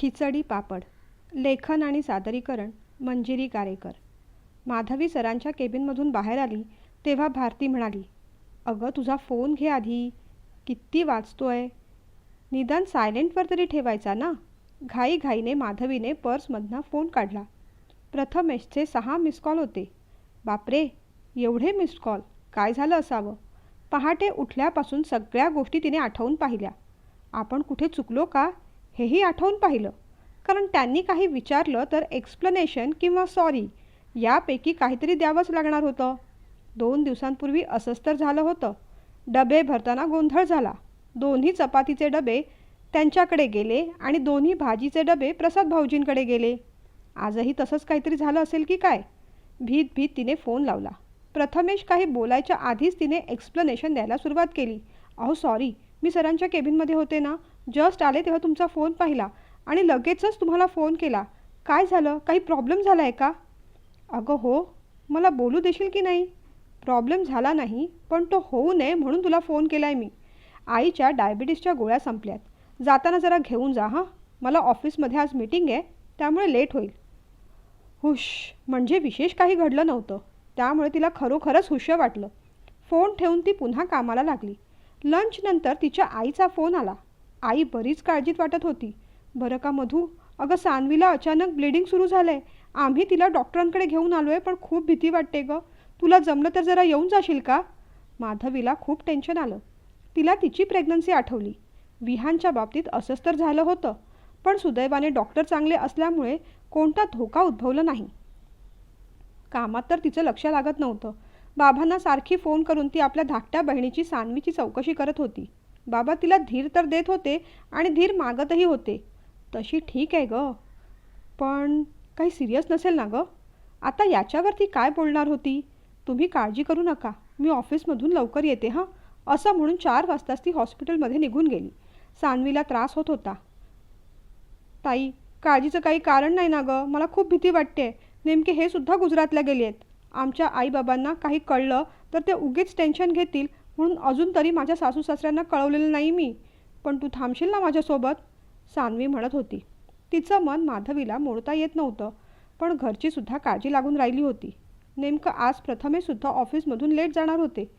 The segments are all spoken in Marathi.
खिचडी पापड. लेखन आणि सादरीकरण मंजिरी गारेकर माधवी सरांच्या केबिनमधून बाहेर आली तेव्हा भारती म्हणाली अगं तुझा फोन घे आधी. किती वाचतोय. निदान सायलेंटवर तरी ठेवायचा ना. घाईघाईने माधवीने पर्समधनं फोन काढला. प्रथमेशचे सहा मिस कॉल होते. बापरे एवढे मिस कॉल. काय झालं असावं? पहाटे उठल्यापासून सगळ्या गोष्टी तिने आठवून पाहिल्या. आपण कुठे चुकलो का? हेही आठवून पाहिलं. कारण त्यांनी काही विचारलं तर एक्सप्लनेशन किंवा सॉरी यापैकी काहीतरी द्यावंच लागणार होतं. दोन दिवसांपूर्वी असंच तर झालं होतं. डबे भरताना गोंधळ झाला. दोन्ही चपातीचे डबे त्यांच्याकडे गेले आणि दोन्ही भाजीचे डबे प्रसाद भाऊजींकडे गेले. आजही तसंच काहीतरी झालं असेल की काय? भीत भीत तिने फोन लावला. प्रथमेश काही बोलायच्या आधीच तिने एक्सप्लनेशन द्यायला सुरुवात केली. अहो सॉरी मी सरांच्या केबिनमध्ये होते ना. जस्ट आले तेव्हा तुमचा फोन पाहिला आणि लगेचच तुम्हाला फोन केला. काय झालं? काही प्रॉब्लेम झाला आहे का? अगं हो. मला बोलू देशील की नाही? प्रॉब्लेम झाला नाही पण तो होऊ नये म्हणून तुला फोन केला आहे मी. आईच्या डायबिटीसच्या गोळ्या संपल्यात. जाताना जरा घेऊन जा हां? मला ऑफिसमध्ये आज मीटिंग आहे त्यामुळे लेट होईल. हुश. म्हणजे विशेष काही घडलं नव्हतं. त्यामुळे तिला खरोखरच हुश्य वाटलं. फोन ठेवून ती पुन्हा कामाला लागली. लंचनंतर तिच्या आईचा फोन आला. आई बरीच काळजीत वाटत होती. बरं का मधू? अगं सानवीला अचानक ब्लिडिंग सुरू झालं आहे आम्ही तिला डॉक्टरांकडे घेऊन आलो आहे पण खूप भीती वाटते गं. तुला जमलं तर जरा येऊन जाशील का? माधवीला खूप टेन्शन आलं. तिला तिची प्रेग्नन्सी आठवली. विहानच्या बाबतीत असंच तर झालं होतं पण सुदैवाने डॉक्टर चांगले असल्यामुळे कोणता धोका उद्भवला नाही. कामात तर तिचं लक्ष लागत नव्हतं. बाबांना सारखी फोन करून ती आपल्या धाकट्या बहिणीची सानवीची चौकशी करत होती. बाबा तिला धीर तर देत होते आणि धीर मागतही होते. तशी ठीक आहे गं. पण काही सिरियस नसेल ना गं? आता याच्यावरती काय बोलणार होती? तुम्ही काळजी करू नका. मी ऑफिसमधून लवकर येते हां? असं म्हणून चार वाजताच ती हॉस्पिटलमध्ये निघून गेली. सानवीला त्रास होत होता. ताई काळजीचं काही कारण नाही ना गं? मला खूप भीती वाटते. नेमके हे सुद्धा गुजरातला गेले आहेत आमच्या आईबाबांना काही कळलं तर ते उगीच टेन्शन घेतील म्हणून अजून तरी माझ्या सासू सासऱ्यांना कळवलेलं नाही मी. पण तू थांबशील ना माझ्यासोबत? सान्वी म्हणत होती. तिचं मन माधवीला मोडता येत नव्हतं पण घरचीसुद्धा काळजी लागून राहिली होती. नेमकं आज प्रथमेसुद्धा ऑफिसमधून लेट जाणार होते.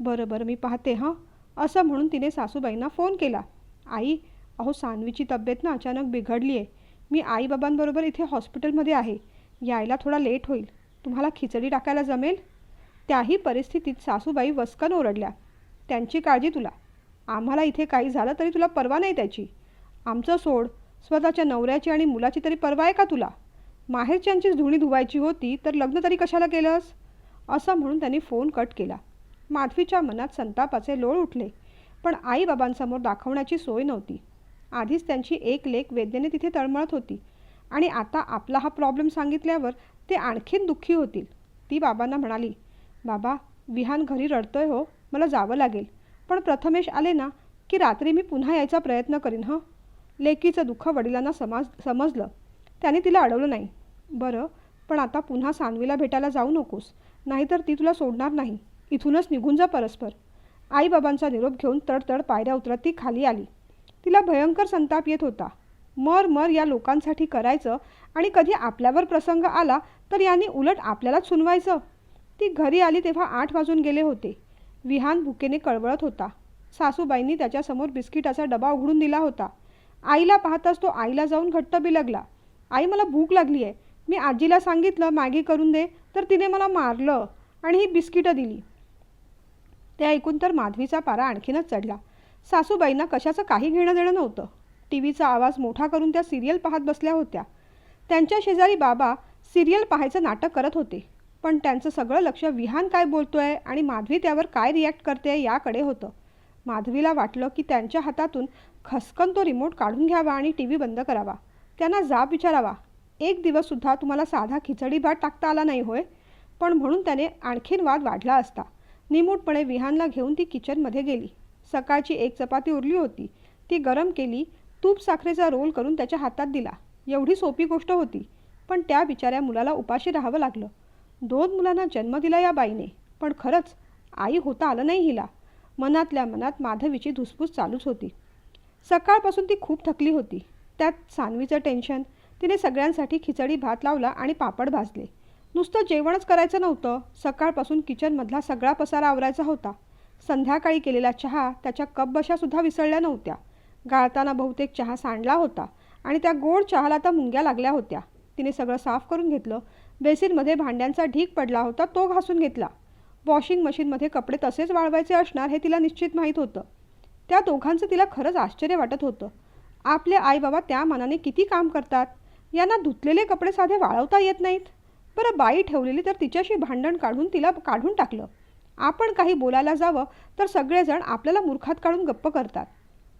बरं बरं मी पाहते हां? असं म्हणून तिने सासूबाईंना फोन केला. आई अहो सान्वीची तब्येत ना अचानक बिघडली आहे मी आईबाबांबरोबर इथे हॉस्पिटलमध्ये आहे. यायला थोडा लेट होईल. तुम्हाला खिचडी टाकायला जमेल? त्याही परिस्थितीत सासूबाई वस्कन ओरडल्या. त्यांची काळजी तुला. आम्हाला इथे काही झालं तरी तुला परवा नाही त्याची. आमचं सोड स्वतःच्या नवऱ्याची आणि मुलाची तरी परवा आहे का तुला? माहेरच्यांचीच धुणी धुवायची होती तर लग्न तरी कशाला केलंस? असं म्हणून त्यांनी फोन कट केला. माधवीच्या मनात संतापाचे लोळ उठले पण आईबाबांसमोर दाखवण्याची सोय नव्हती. आधीच त्यांची एक लेख वेदनेने तिथे तळमळत होती आणि आता आपला हा प्रॉब्लेम सांगितल्यावर ते आणखीन दुःखी होतील. ती बाबांना म्हणाली बाबा विहान घरी रडतोय हो. मला जावं लागेल. पण प्रथमेश आले ना की रात्री मी पुन्हा यायचा प्रयत्न करीन हं? लेकीचं दुःख वडिलांना समाज समजलं. त्याने तिला अडवलं नाही. बरं पण आता पुन्हा सानवीला भेटायला जाऊ नकोस. नाहीतर ती तुला सोडणार नाही. इथूनच निघून जा परस्पर. आईबाबांचा निरोप घेऊन तडतड पायऱ्या उतरत ती खाली आली. तिला भयंकर संताप येत होता. मर मर या लोकांसाठी करायचं आणि कधी आपल्यावर प्रसंग आला तर यांनी उलट आपल्यालाच सुनवायचं? ती घरी आली तेव्हा आठ वाजून गेले होते. विहान भुकेने कळवळत होता. सासूबाईंनी त्याच्यासमोर बिस्किटाचा डबा उघडून दिला होता. आईला पाहताच तो आईला जाऊन घट्ट बिलगला. आई मला भूक लागली आहे मी आजीला सांगितलं मॅगी करून दे. तर तिने मला मारलं आणि ही बिस्किटं दिली. ते ऐकून तर माधवीचा पारा आणखीनच चढला. सासूबाईंना कशाचं काही घेणं देणं नव्हतं. टी व्हीचा आवाज मोठा करून त्या सिरियल पाहत बसल्या होत्या. त्यांच्या शेजारी बाबा सिरियल पाहायचं नाटक करत होते. पण त्यांचं सगळं लक्ष विहान काय बोलतोय आणि माधवी त्यावर काय रिॲक्ट करते याकडे होतं. माधवीला वाटलं की त्यांच्या हातातून खसकन तो रिमोट काढून घ्यावा आणि टी व्ही बंद करावा. त्यांना जाब विचारावा. एक दिवससुद्धा तुम्हाला साधा खिचडी भात टाकता आला नाही होय? पण म्हणून त्याने आणखीन वाद वाढला असता. निमूटपणे विहानला घेऊन ती किचनमध्ये गेली. सकाळची एक चपाती उरली होती. ती गरम केली तूप साखरेचा रोल करून त्याच्या हातात दिला. एवढी सोपी गोष्ट होती. पण त्या बिचाऱ्या मुलाला उपाशी राहावं लागलं. दोन मुलांना जन्म दिला या बाईने. पण खरंच आई होता आलं नाही हिला. मनातल्या मनात माधवीची धुसफूस चालूच होती. सकाळपासून ती खूप थकली होती. त्यात सानवीचं टेन्शन तिने सगळ्यांसाठी खिचडी भात लावला आणि पापड भाजले. नुसतं जेवणच करायचं नव्हतं. सकाळपासून किचनमधला सगळा पसारा आवरायचा होता. संध्याकाळी केलेला चहा त्याच्या कपबशासुद्धा विसरल्या नव्हत्या. गाळताना बहुतेक चहा सांडला होता आणि त्या गोड चहाला त्या मुंग्या लागल्या होत्या. तिने सगळं साफ करून घेतलं बेसिनमध्ये भांड्यांचा ढीक पडला होता तो घासून घेतला. वॉशिंग मशीनमध्ये कपडे तसेच वाळवायचे असणार हे तिला निश्चित माहीत होतं. त्या दोघांचं तिला खरंच आश्चर्य वाटत होतं. आपले आई बाबा त्या मनाने किती काम करतात? यांना धुतलेले कपडे साधे वाळवता येत नाहीत? बरं बाई ठेवलेली तर तिच्याशी भांडण काढून तिला काढून टाकलं. आपण काही बोलायला जावं तर सगळेजण आपल्याला मूर्खात काढून गप्प करतात.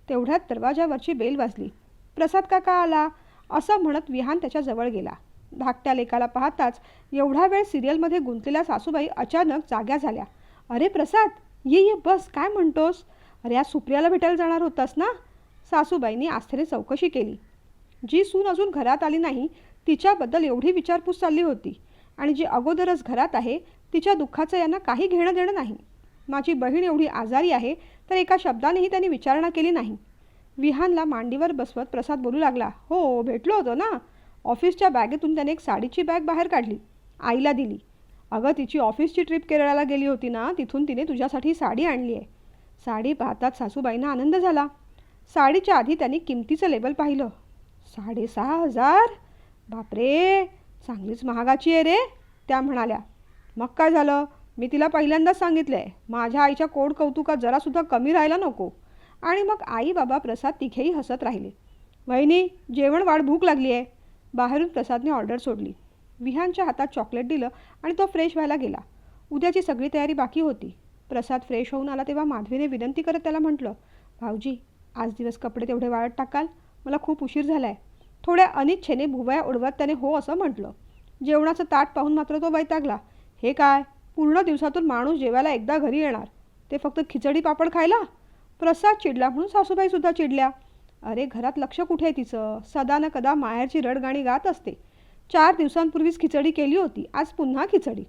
तेवढ्यात दरवाजावरची बेल वाजली. प्रसाद काका आला. असं म्हणत विहान त्याच्याजवळ गेला. धाकट्या लेकाला पाहताच एवढा वेळ सिरियलमध्ये गुंतलेल्या सासूबाई अचानक जाग्या झाल्या. अरे प्रसाद ये ये बस काय म्हणतोस? अरे या सुप्रियाला भेटायला जाणार होतास ना? सासूबाईंनी आस्थेने चौकशी केली. जी सून अजून घरात आली नाही तिच्याबद्दल एवढी विचारपूस चालली होती आणि जी अगोदरच घरात आहे तिच्या दुःखाचं यांना काही घेणं देणं नाही. माझी बहीण एवढी आजारी आहे तर एका शब्दानेही त्यांनी विचारणा केली नाही. विहानला मांडीवर बसवत प्रसाद बोलू लागला. हो भेटलो होतो ना? ऑफिसच्या बॅगेतून त्याने एक साडीची बॅग बाहेर काढली. आईला दिली. अगं तिची ऑफिसची ट्रिप केरळाला गेली होती ना तिथून तिने तुझ्यासाठी साडी आणली आहे. साडी पाहतात सासूबाईंना आनंद झाला. साडीच्या आधी त्यांनी किमतीचं लेबल पाहिलं. साडेसहा हजार? बापरे! चांगलीच महागाची आहे रे त्या म्हणाल्या. मग काय झालं? मी तिला पहिल्यांदाच सांगितलं आहे माझ्या आईच्या कोड कौतुकात जरासुद्धा कमी राहायला नको. आणि मग आई बाबा प्रसाद तिघेही हसत राहिले. वहिनी जेवण वाढ भूक लागली आहे बाहेरून प्रसादने ऑर्डर सोडली. विहानच्या हातात चॉकलेट दिलं आणि तो फ्रेश व्हायला गेला. उद्याची सगळी तयारी बाकी होती. प्रसाद फ्रेश होऊन आला तेव्हा माधवीने विनंती करत त्याला म्हटलं भाऊजी आज दिवस कपडे तेवढे वाळत टाकाल? मला खूप उशीर झाला आहे थोड्या अनिच्छेने भुवया उडवत त्याने हो असं म्हटलं. जेवणाचं ताट पाहून मात्र तो वैतागला. हे काय? पूर्ण दिवसातून माणूस जेवायला एकदा घरी येणार? ते फक्त खिचडी पापड खायला? प्रसाद चिडला म्हणून सासूबाईसुद्धा चिडल्या. अरे घरात लक्ष कुठे आहे तिचं? सदा न कदा माहेरची रडगाणी गात असते. चार दिवसांपूर्वीच खिचडी केली होती आज पुन्हा खिचडी.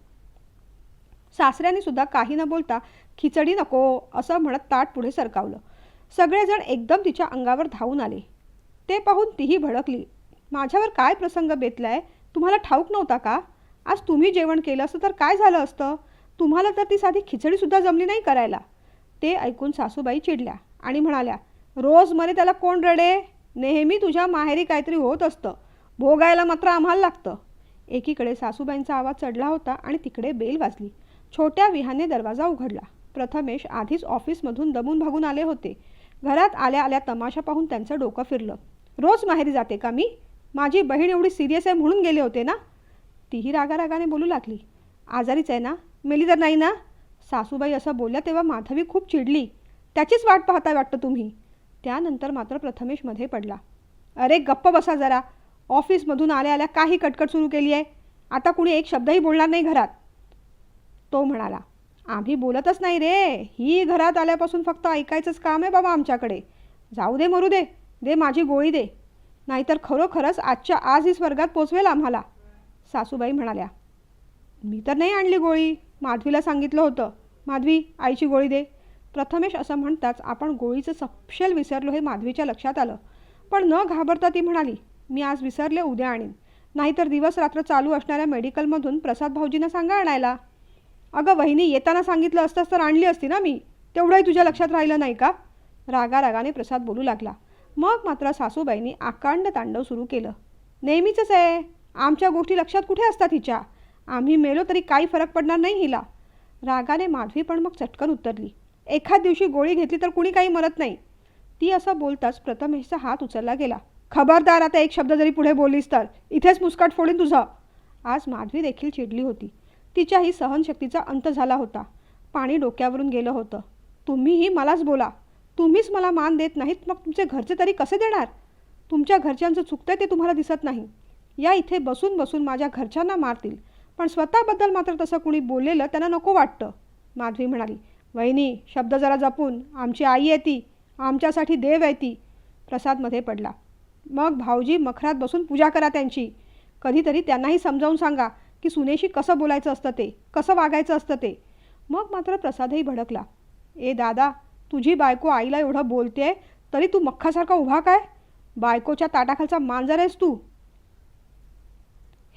सासऱ्याने सुद्धा काही न बोलता खिचडी नको असं म्हणत ताट पुढे सरकावलं. सगळेजण एकदम तिच्या अंगावर धावून आले. ते पाहून तीही भडकली. माझ्यावर काय प्रसंग बेतलाय? तुम्हाला ठाऊक नव्हता का? आज तुम्ही जेवण केलं असतं तर काय झालं असतं? तुम्हाला तर ती साधी खिचडीसुद्धा जमली नाही करायला. ते ऐकून सासूबाई चिडल्या आणि म्हणाल्या रोज मरे त्याला कोण रडे? नेहमी तुझ्या माहेरी काहीतरी होत असतं. भोगायला मात्र आम्हाला लागतं. एकीकडे सासूबाईंचा आवाज चढला होता आणि तिकडे बेल वाजली. छोट्या विहाने दरवाजा उघडला. प्रथमेश आधीच ऑफिसमधून दमून भागून आले होते. घरात आल्या आल्या तमाशा पाहून त्यांचं डोकं फिरलं. रोज माहेरी जाते का मी? माझी बहीण एवढी सिरियस आहे म्हणून गेले होते ना? तीही रागारागाने बोलू लागली. आजारीच आहे ना? मेली तर नाही ना? सासूबाई असं बोलल्या तेव्हा माधवी खूप चिडली. त्याचीच वाट पाहताय वाटतं तुम्ही. त्यानंतर मात्र प्रथमेशमध्ये पडला. अरे गप्प बसा जरा. ऑफिसमधून आल्या आल्या काही कटकट सुरू केली आहे आता कुणी एक शब्दही बोलणार नाही घरात. तो म्हणाला आम्ही बोलतच नाही रे. ही घरात आल्यापासून फक्त ऐकायचंच काम आहे बाबा आमच्याकडे. जाऊ दे मरू दे. दे माझी गोळी दे. नाहीतर खरोखरच आजच्या आज ही स्वर्गात पोचवेल आम्हाला. सासूबाई म्हणाल्या मी तर नाही आणली गोळी. माधवीला सांगितलं होतं. माधवी आईची गोळी दे. प्रथमेश असं म्हणताच आपण गोळीचं सपशेल विसरलो हे माधवीच्या लक्षात आलं. पण न घाबरता ती म्हणाली मी आज विसरले उद्या आणीन. नाहीतर दिवस रात्र चालू असणाऱ्या मेडिकलमधून प्रसाद भाऊजींना सांगा आणायला. अगं वहिनी येताना सांगितलं असतंच तर आणली असती ना मी. तेवढंही तुझ्या लक्षात राहिलं नाही का? रागा रागाने प्रसाद बोलू लागला. मग मात्र सासूबाईंनी आकांड तांडव सुरू केलं. नेहमीचंच आहे. आमच्या गोष्टी लक्षात कुठे असतात हिच्या? आम्ही मेलो तरी काही फरक पडणार नाही हिला. रागाने माधवी पण मग चटकन उतरली एखाद दिवशी गोळी घेतली तर कुणी काही म्हणत नाही. ती असं बोलताच प्रथमेशचा हात उचलला गेला. खबरदार आता एक शब्द जरी पुढे बोललीस तर. इथेच मुस्काट फोडीन तुझं. आज माधवी देखील चिडली होती. तिच्याही सहनशक्तीचा अंत झाला होता. पाणी डोक्यावरून गेलं होतं. तुम्हीही मलाच बोला. तुम्हीच मला मान देत नाहीत मग तुमचे घरचे तरी कसे देणार? तुमच्या घरच्यांचं चुकतंय ते तुम्हाला दिसत नाही. या इथे बसून बसून माझ्या घरच्यांना मारतील. पण स्वतःबद्दल मात्र तसं कुणी बोललेलं त्यांना नको वाटतं माधवी म्हणाली. वहिनी शब्द जरा जपून आमची आई आहे ती आमच्यासाठी देव आहे ती प्रसादमध्ये पडला. मग भाऊजी मखरात बसून पूजा करा त्यांची. कधीतरी त्यांनाही समजावून सांगा की सुनेशी कसं बोलायचं असतं ते कसं वागायचं असतं ते. मग मात्र प्रसादही भडकला. ए दादा तुझी बायको आईला एवढं बोलते तरी तू मख्खासारखा उभा काय? बायकोच्या ताटाखालचा मांजर आहेस तू.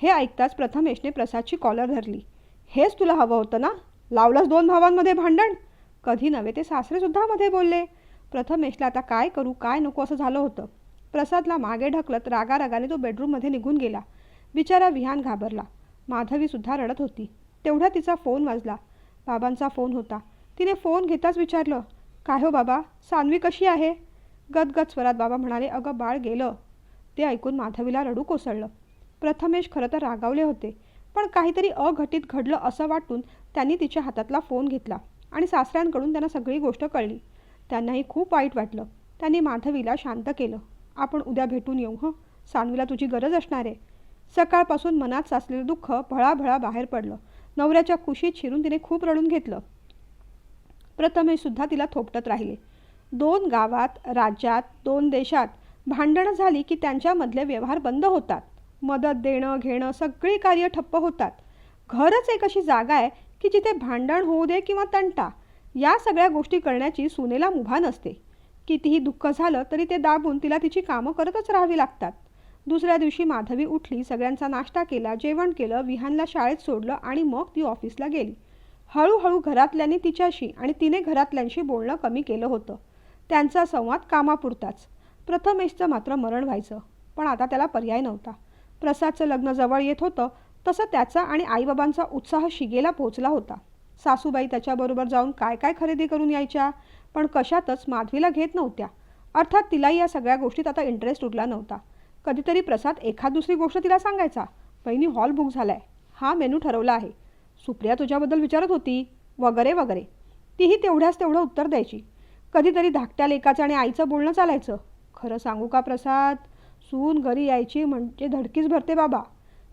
हे ऐकताच प्रथमेशने प्रसादची कॉलर धरली. हेच तुला हवं होतं ना? लावलंच दोन भावांमध्ये भांडण? कधी नव्हे ते सासरेसुद्धा मध्ये बोलले. प्रथमेशला आता काय करू काय नको असं झालं होतं. प्रसादला मागे ढकलत रागारागाने तो बेडरूममध्ये निघून गेला. बिचारा विहान घाबरला. माधवीसुद्धा रडत होती. तेवढा तिचा फोन वाजला. बाबांचा फोन होता. तिने फोन घेताच विचारलं काय हो बाबा सान्वी कशी आहे? गदगद स्वरात बाबा म्हणाले अगं बाळ गेलं. ते ऐकून माधवीला रडू कोसळलं. प्रथमेश खरं तर रागावले होते पण काहीतरी अघटित घडलं असं वाटून त्यांनी तिच्या हातातला फोन घेतला. आणि सासऱ्यांकडून त्यांना सगळी गोष्ट कळली. त्यांनाही खूप वाईट वाटलं. त्यांनी माधवीला शांत केलं. आपण उद्या भेटून येऊ हं? सानवीला तुझी गरज असणार आहे. सकाळपासून मनात साचलेलं दुःख भळाभळा बाहेर पडलं. नवऱ्याच्या कुशीत शिरून तिने खूप रडून घेतलं. प्रथमेशसुद्धा तिला थोपटत राहिले. दोन गावात राज्यात दोन देशात भांडणं झाली की त्यांच्यामधले व्यवहार बंद होतात. मदत देणं घेणं सगळी कार्य ठप्प होतात. घरच एक अशी जागा आहे की जिथे भांडण होऊ दे किंवा तंटा या सगळ्या गोष्टी करण्याची सुनेला मुभा नसते. कितीही दुःख झालं तरी ते दाबून तिला तिची कामं करतच राहावी लागतात. दुसऱ्या दिवशी माधवी उठली सगळ्यांचा नाश्ता केला जेवण केलं विहानला शाळेत सोडलं आणि मग ती ऑफिसला गेली. हळूहळू घरातल्यांनी तिच्याशी आणि तिने घरातल्यांशी बोलणं कमी केलं होतं. त्यांचा संवाद कामापुरताच. प्रथमेशचं मात्र मरण व्हायचं पण आता त्याला पर्याय नव्हता. प्रसादचं लग्न जवळ येत होतं तसं त्याचा आणि आईबाबांचा उत्साह शिगेला पोहोचला होता. सासूबाई त्याच्याबरोबर जाऊन काय काय खरेदी करून यायच्या? पण कशातच माधवीला घेत नव्हत्या. अर्थात तिलाही या सगळ्या गोष्टीत आता इंटरेस्ट उरला नव्हता. कधीतरी प्रसाद एखाद दुसरी गोष्ट तिला सांगायचा. बहिणी हॉल बुक झालाय. हा मेनू ठरवला आहे. सुप्रिया तुझ्याबद्दल विचारत होती. वगैरे वगैरे. तीही तेवढ्याच तेवढं उत्तर द्यायची. कधीतरी धाकट्या लेकाचं आणि आईचं बोलणं चालायचं. खरं सांगू का प्रसाद? सून घरी यायची म्हणजे धडकीच भरते बाबा.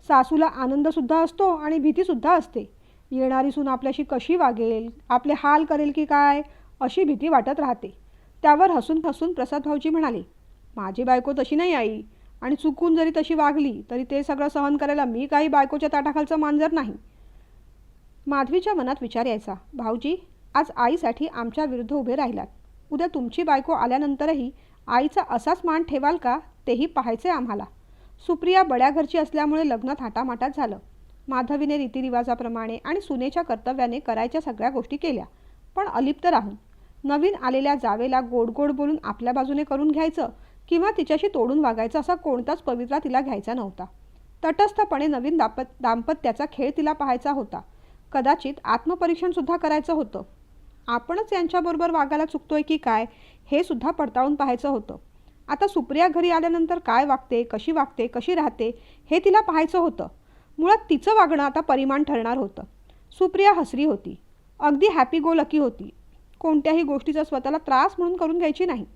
सासूला आनंदसुद्धा असतो आणि भीतीसुद्धा असते. येणारी सून आपल्याशी कशी वागेल आपले हाल करेल की काय अशी भीती वाटत राहते. त्यावर हसून हसून प्रसाद भाऊजी म्हणाले माझी बायको तशी नाही आई. आणि चुकून जरी तशी वागली तरी ते सगळं सहन करायला मी काही बायकोच्या ताटाखालचं मांजर नाही. माधवीच्या मनात विचार यायचा भाऊजी आज आईसाठी आमच्या विरुद्ध उभे राहिलात. उद्या तुमची बायको आल्यानंतरही आईचा असाच मान ठेवाल का तेही पाहायचे आम्हाला. सुप्रिया बड्या घरची असल्यामुळे लग्न थाटामाटात झालं. माधवीने रीतिरिवाजाप्रमाणे आणि सुनेच्या कर्तव्याने करायच्या सगळ्या गोष्टी केल्या पण अलिप्त राहून. नवीन आलेल्या जावेला गोड गोड बोलून आपल्या बाजूने करून घ्यायचं किंवा तिच्याशी तोडून वागायचं असा कोणताच पवित्रा तिला घ्यायचा नव्हता. तटस्थपणे नवीन दापत दाम्पत्याचा खेळ तिला पाहायचा होता. कदाचित आत्मपरीक्षणसुद्धा करायचं होतं. आपणच यांच्याबरोबर वागायला चुकतोय की काय हे सुद्धा पडताळून पाहायचं होतं. आता सुप्रिया घरी आल्यानंतर काय वागते कशी वागते कशी राहते हे तिला पाहायचं होतं. मुळात तिचं वागणं आता परिमाण ठरणार होतं. सुप्रिया हसरी होती. अगदी हॅपी गो लकी होती. कोणत्याही गोष्टीचा स्वतःला त्रास म्हणून करून घ्यायची नाही.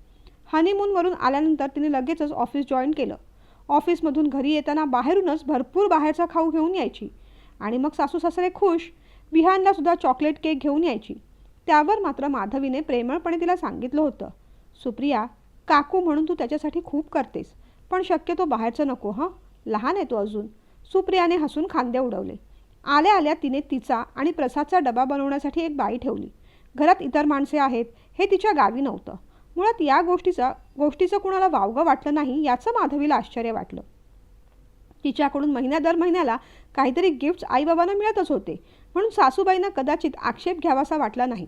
हनीमूनवरून आल्यानंतर तिने लगेचच ऑफिस जॉईन केलं. ऑफिसमधून घरी येताना बाहेरूनच भरपूर बाहेरचा खाऊ घेऊन यायची. आणि मग सासू सासरे खुश विहानलासुद्धा चॉकलेट केक घेऊन यायची. त्यावर मात्र माधवीने प्रेमळपणे तिला सांगितलं होतं. सुप्रिया काकू म्हणून तू त्याच्यासाठी खूप करतेस. पण शक्यतो बाहेरचं नको हं? लहान आहे तो अजून. सुप्रियाने हसून खांदे उडवले. आल्या आल्या तिने तिचा आणि प्रसादचा डबा बनवण्यासाठी एक बाई ठेवली. घरात इतर माणसे आहेत हे तिच्या गावी नव्हतं. मुळात या गोष्टीचा गोष्टीचं कुणाला वावगं वाटलं नाही याचं माधवीला आश्चर्य वाटलं. तिच्याकडून महिन्या दर महिन्याला काहीतरी गिफ्ट्स आईबाबांना मिळतच होते. म्हणून सासूबाईंना कदाचित आक्षेप घ्यावासा वाटला नाही.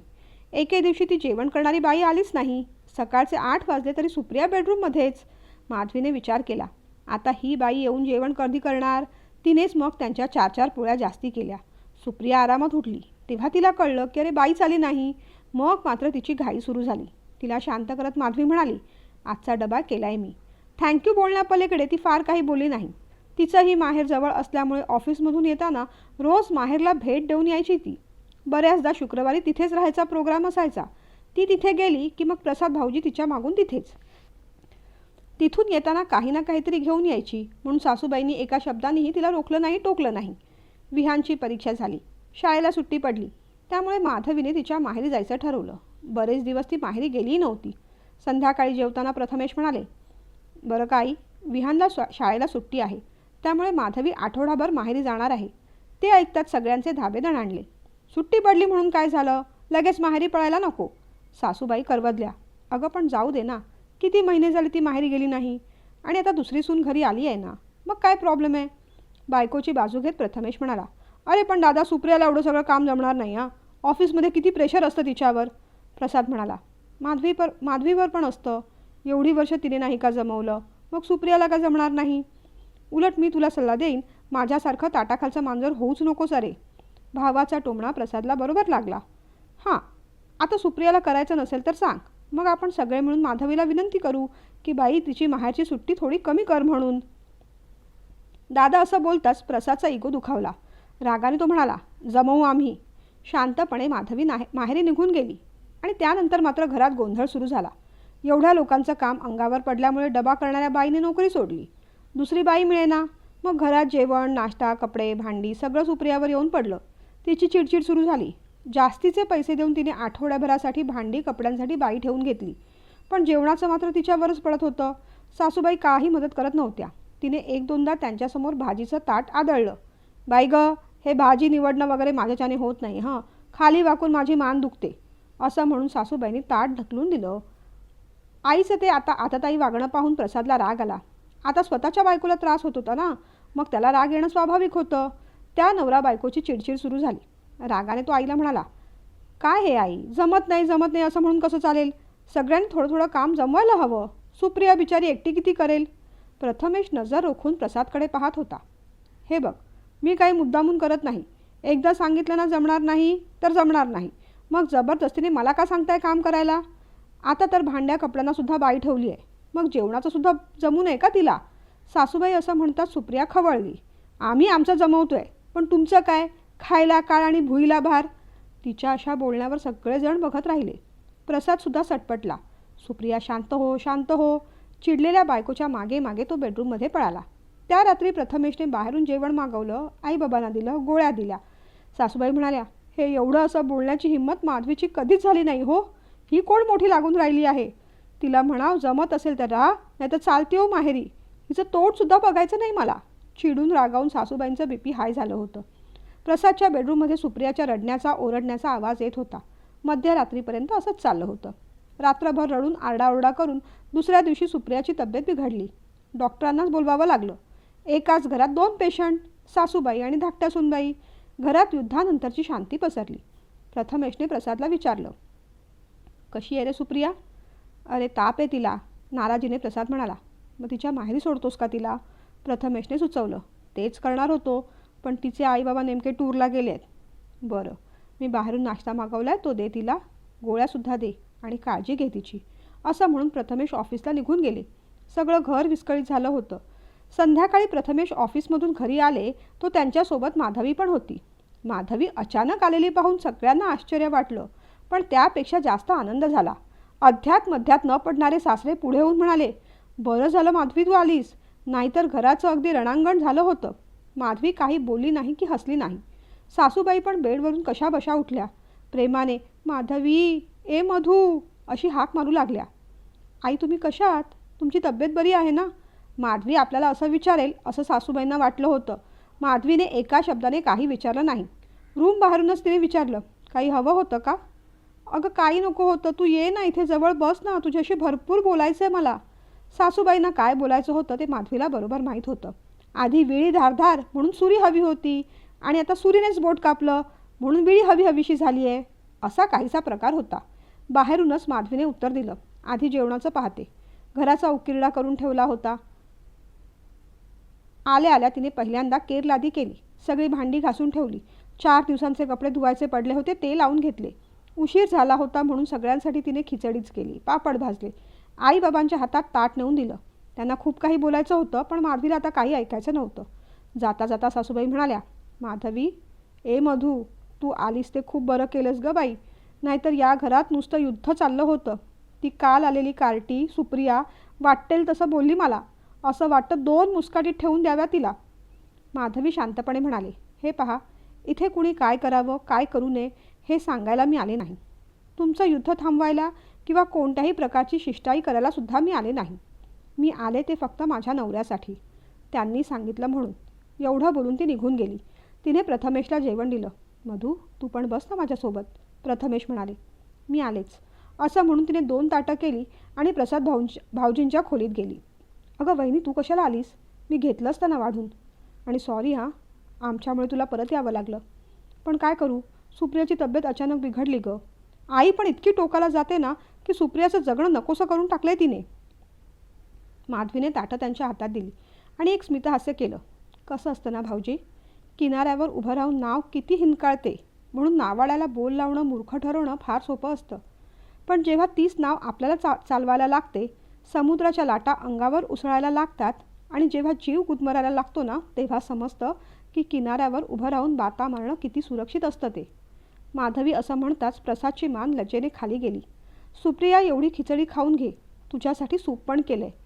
एके दिवशी ती जेवण करणारी बाई आलीच नाही. सकाळचे आठ वाजले तरी सुप्रिया बेडरूममध्येच. माधवीने विचार केला आता ही बाई येऊन जेवण कधी करणार? तिनेच मग त्यांच्या चार चार पोळ्या जास्ती केल्या. सुप्रिया आरामात उठली. तेव्हा तिला कळलं की अरे बाईच आली नाही. मग मात्र तिची घाई सुरू झाली. तिला शांत करत माधवी म्हणाली आजचा डबा केलाय मी. थँक्यू बोलण्यापलीकडे ती फार काही बोलली नाही. तिचंही माहेर जवळ असल्यामुळे ऑफिसमधून येताना रोज माहेरला भेट देऊन यायची ती. बऱ्याचदा शुक्रवारी तिथेच राहायचा प्रोग्राम असायचा. ती तिथे गेली की मग प्रसाद भाऊजी तिच्या मागून तिथेच. तिथून येताना काही ना काहीतरी घेऊन यायची म्हणून सासूबाईंनी एका शब्दानेही तिला रोखलं नाही टोकलं नाही. विहानची परीक्षा झाली. शाळेला सुट्टी पडली. त्यामुळे माधवीने तिच्या माहेरी जायचं ठरवलं. बरेच दिवस ती माहेरी गेलीही नव्हती. संध्याकाळी जेवताना प्रथमेश म्हणाले बरं काही विहानला शाळेला सुट्टी आहे. त्यामुळे माधवी आठवडाभर माहेरी जाणार आहे. ते ऐकतात सगळ्यांचे धाबे दणाणले. सुट्टी पडली म्हणून काय झालं? लगेच माहेरी पळायला नको. सासूबाई करवदल्या. अगं पण जाऊ दे ना. किती महिने झाले ती माहेरी गेली नाही? आणि आता दुसरी सून घरी आली आहे ना? मग काय प्रॉब्लेम आहे? बायकोची बाजू घेत प्रथमेश म्हणाला अरे पण दादा सुप्रियाला एवढं सगळं काम जमणार नाही हां? ऑफिसमध्ये किती प्रेशर असतं तिच्यावर? प्रसाद म्हणाला माधवी पर माधवीवर पण असतं. एवढी वर्ष तिने नाही का जमवलं? मग सुप्रियाला का जमणार नाही? उलट मी तुला सल्ला देईन माझ्यासारखं ताटाखालचं मांजर होऊच नकोस अरे. भावाचा टोमणा प्रसादला बरोबर लागला. हां आता सुप्रियाला करायचं नसेल तर सांग. मग आपण सगळे मिळून माधवीला विनंती करू की बाई तिची माहेरची सुट्टी थोडी कमी कर म्हणून. दादा असं बोलताच प्रसादचा इगो दुखावला. रागाने तो म्हणाला जमवू आम्ही. शांतपणे माधवी नाहे माहेरी निघून गेली आणि त्यानंतर मात्र घरात गोंधळ सुरू झाला. एवढ्या लोकांचं काम अंगावर पडल्यामुळे डबा करणाऱ्या बाईने नोकरी सोडली. दुसरी बाई मिळेना. मग घरात जेवण नाश्ता कपडे भांडी सगळं सुप्रियावर येऊन पडलं. तिची चिडचिड सुरू झाली. जास्तीचे पैसे देऊन तिने आठवड्याभरासाठी भांडी कपड्यांसाठी बाई ठेवून घेतली. पण जेवणाचं मात्र तिच्यावरच पडत होतं. सासूबाई काही मदत करत नव्हत्या. तिने एक दोनदा त्यांच्यासमोर भाजीचं ताट आदळलं. बाई ग हे भाजी निवडणं वगैरे माझ्याच्याने होत नाही हां. खाली वाकून माझी मान दुखते. असं म्हणून सासूबाईंनी ताट ढकलून दिलं. आईचं ते आता आताताई वागणं पाहून प्रसादला राग आला. आता स्वतःच्या बायकोला त्रास होत होता ना? मग त्याला राग येणं स्वाभाविक होतं. त्या नवरा बायकोची चिडचिड सुरू झाली. रागाने तो आईला म्हणाला काय हे आई? जमत नाही जमत नाही असं म्हणून कसं चालेल? सगळ्यांनी थोडं थोडं काम जमवायला हवं. सुप्रिया बिचारी एकटी किती करेल? प्रथमेश नजर रोखून प्रसादकडे पाहत होता. हे बघ मी काही मुद्दामून करत नाही. एकदा सांगितलं ना जमणार नाही तर जमणार नाही. मग जबरदस्तीने मला का सांगताय काम करायला? आता तर भांड्या कपड्यांनासुद्धा बाई ठेवली आहे. मग जेवणाचंसुद्धा जमू नये का तिला? सासूबाई असं म्हणतात सुप्रिया खवळली. आम्ही आमचं जमवतो आहे पण तुमचं काय? खायला काळ आणि भुईला भार. तिच्या अशा बोलण्यावर सगळेजण बघत राहिले. प्रसादसुद्धा सटपटला. सुप्रिया शांत हो शांत हो. चिडलेल्या बायकोच्या मागे मागे तो बेडरूममध्ये पळाला. त्या रात्री प्रथमेशने बाहेरून जेवण मागवलं आईबाबांना दिलं गोळ्या दिल्या. सासूबाई म्हणाल्या हे एवढं असं बोलण्याची हिंमत माधवीची कधीच झाली नाही हो. ही कोण मोठी लागून राहिली आहे? तिला म्हणाव जमत असेल तर राह नाही तर चालते हो माहेरी. हिचं तोडसुद्धा बघायचं नाही मला. चिडून रागावून सासूबाईंचं बीपी हाय झालं होतं. प्रसादच्या बेडरूममध्ये सुप्रियाच्या रडण्याचा ओरडण्याचा आवाज येत होता. मध्यरात्रीपर्यंत असंच चाललं होतं. रात्रभर रडून आरडाओरडा करून दुसऱ्या दिवशी सुप्रियाची तब्येत बिघडली. डॉक्टरांनाच बोलवावं लागलं. एकाच घरात दोन पेशंट सासूबाई आणि धाकट्या सुनबाई. घरात युद्धानंतरची शांती पसरली. प्रथमेशने प्रसादला विचारलं कशी आहे रे सुप्रिया? अरे ताप आहे तिला. नाराजीने प्रसाद म्हणाला मग तिच्या माहेरी सोडतोस का तिला? प्रथमेशने सुचवलं तेच करणार होतो. पण तिचे आई बाबा नेमके टूरला गेले आहेत. बरं मी बाहेरून नाश्ता मागवला आहे तो दे तिला. गोळ्यासुद्धा दे आणि काळजी घे तिची. असं म्हणून प्रथमेश ऑफिसला निघून गेले. सगळं घर विस्कळीत झालं होतं. संध्याकाळी प्रथमेश ऑफिसमधून घरी आले तो त्यांच्यासोबत माधवी पण होती. माधवी अचानक आलेली पाहून सगळ्यांना आश्चर्य वाटलं पण त्यापेक्षा जास्त आनंद झाला. अध्यात मध्यात न पडणारे सासरे पुढे होऊन म्हणाले बरं झालं माधवी तू आलीस. नाहीतर घराचं अगदी रणांगण झालं होतं. माधवी काही बोलली नाही की हसली नाही. सासूबाई पण बेडवरून कशा बशा उठल्या. प्रेमाने माधवी ए मधू अशी हाक मारू लागल्या. आई तुम्ही कशा आहात तुमची तब्येत बरी आहे ना? माधवी आपल्याला असं विचारेल असं सासूबाईंना वाटलं होतं. माधवीने एका शब्दाने काही विचारलं नाही. रूम बाहेरूनच तिने विचारलं काही हवं होतं का? अगं काही नको होतं. तू ये ना इथे जवळ बस ना. तुझ्याशी भरपूर बोलायचं आहे मला. सासूबाईंना काय बोलायचं होतं ते माधवीला बरोबर माहीत होतं. आधी विळी धारधार म्हणून सुरी हवी होती आणि आता सुरीनेच बोट कापलं म्हणून विळी हवी हवीशी झाली आहे असा काहीसा प्रकार होता. बाहेरूनच माधवीने उत्तर दिलं. आधी जेवणाचं पाहते. घराचा उकिरडा करून ठेवला होता. आल्या आल्या तिने पहिल्यांदा केरलादी केली. सगळी भांडी घासून ठेवली. चार दिवसांचे कपडे धुवायचे पडले होते ते लावून घेतले. उशीर झाला होता म्हणून सगळ्यांसाठी तिने खिचडीच केली. पापड भाजले. आईबाबांच्या हातात ताट नेऊन दिलं. त्यांना खूप काही बोलायचं होतं पण माधवीला आता काही ऐकायचं नव्हतं. जाता जाता सासूबाई म्हणाल्या माधवी ए मधू तू आलीस ते खूप बरं केलंस ग बाई. नाहीतर या घरात नुसतं युद्ध चाललं होतं. ती काल आलेली कार्टी सुप्रिया वाटेल तसं बोलली मला. असं वाटतं दोन मुस्काटी ठेवून द्याव्या तिला. माधवी शांतपणे म्हणाले हे पहा इथे कुणी काय करावं काय करू नये हे सांगायला मी आले नाही. तुमचं युद्ध थांबवायला किंवा कोणत्याही प्रकारची शिष्टाई करायला सुद्धा मी आले नाही. मी आले ते फक्त माझ्या नवऱ्यासाठी. त्यांनी सांगितलं म्हणून. एवढं बोलून ती निघून गेली. तिने प्रथमेशला जेवण दिलं. मधू तू पण बस ना माझ्यासोबत प्रथमेश म्हणाले. मी आलेच. असं म्हणून तिने दोन ताटं केली आणि प्रसाद भाऊंच्या भाऊजींच्या खोलीत गेली. अगं वहिनी तू कशाला आलीस? मी घेतलंस त्यांना वाढून. आणि सॉरी हां आमच्यामुळे तुला परत यावं लागलं. पण काय करू? सुप्रियाची तब्येत अचानक बिघडली गं. आई पण इतकी टोकाला जाते ना की सुप्रियाचं जगणं नकोसं करून टाकलंय तिने. माधवीने ताटं त्यांच्या हातात दिली आणि एक स्मितहास्य केलं. कसं असतं ना भाऊजी? किनाऱ्यावर उभं राहून नाव किती हिंदकाळते म्हणून नावाड्याला बोल लावणं मूर्ख ठरवणं फार सोपं असतं. पण जेव्हा तीच नाव आपल्याला चा चालवायला लागते समुद्राच्या लाटा अंगावर उसळायला लागतात आणि जेव्हा जीव गुदमरायला लागतो ना तेव्हा समजतं की किनाऱ्यावर उभं राहून बाता मारणं किती सुरक्षित असतं ते. माधवी असं म्हणताच प्रसादची मान लजेने खाली गेली. सुप्रिया एवढी खिचडी खाऊन घे तुझ्यासाठी सूप पण केलं आहे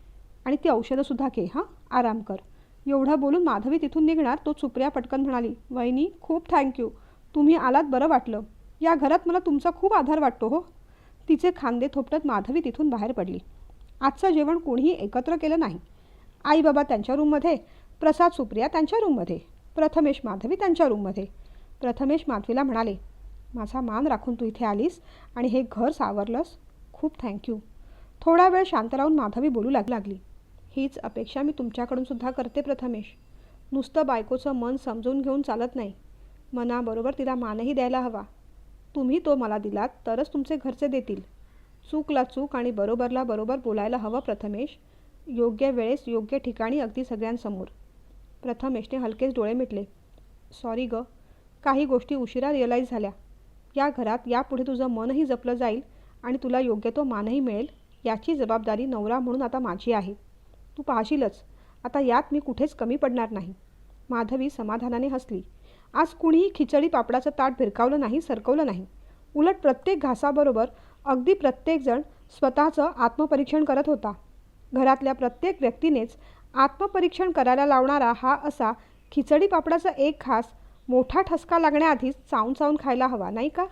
आणि ती औषधंसुद्धा घे हां? आराम कर. एवढं बोलून माधवी तिथून निघणार तो सुप्रिया पटकन म्हणाली वहिनी खूप थँक्यू तुम्ही आलात बरं वाटलं. या घरात मला तुमचा खूप आधार वाटतो हो. तिचे खांदे थोपटत माधवी तिथून बाहेर पडली. आजचं जेवण कोणीही एकत्र केलं नाही. आई बाबा त्यांच्या रूममध्ये प्रसाद सुप्रिया त्यांच्या रूममध्ये प्रथमेश माधवी त्यांच्या रूममध्ये. प्रथमेश माधवीला म्हणाले माझा मान राखून तू इथे आलीस आणि हे घर सावरलंस. खूप थँक्यू थोडा वेळ शांत राहून माधवी बोलू लाग लागली. हीच अपेक्षा मी तुमच्याकडून सुद्धा करते प्रथमेश. नुसतं बायकोचं मन समजून घेऊन चालत नाही. मनाबरोबर तिला मानही द्यायला हवा. तुम्ही तो मला दिलात तरच तुमचे घरचे देतील. चूकला चूक आणि बरोबरला बरोबर बोलायला हवं प्रथमेश. योग्य वेळेस योग्य ठिकाणी अगदी सगळ्यांसमोर. प्रथमेशने हलकेच डोळे मिटले. सॉरी ग काही गोष्टी उशिरा रिअलाईज झाल्या. या घरात यापुढे तुझं मनही जपलं जाईल आणि तुला योग्य तो मानही मिळेल याची जबाबदारी नवरा म्हणून आता माझी आहे. तू पाहशीलच. आता यात मी कुठेच कमी पडणार नाही. माधवी समाधानाने हसली. आज कुणीही खिचडी पापडाचं ताट भिरकावलं नाही सरकवलं नाही. उलट प्रत्येक घासाबरोबर अगदी प्रत्येकजण स्वतःचं आत्मपरीक्षण करत होता. घरातल्या प्रत्येक व्यक्तीनेच आत्मपरीक्षण करायला लावणारा हा असा खिचडी पापडाचा एक घास मोठा ठसका लागण्याआधीच चावून चावून खायला हवा नाही का?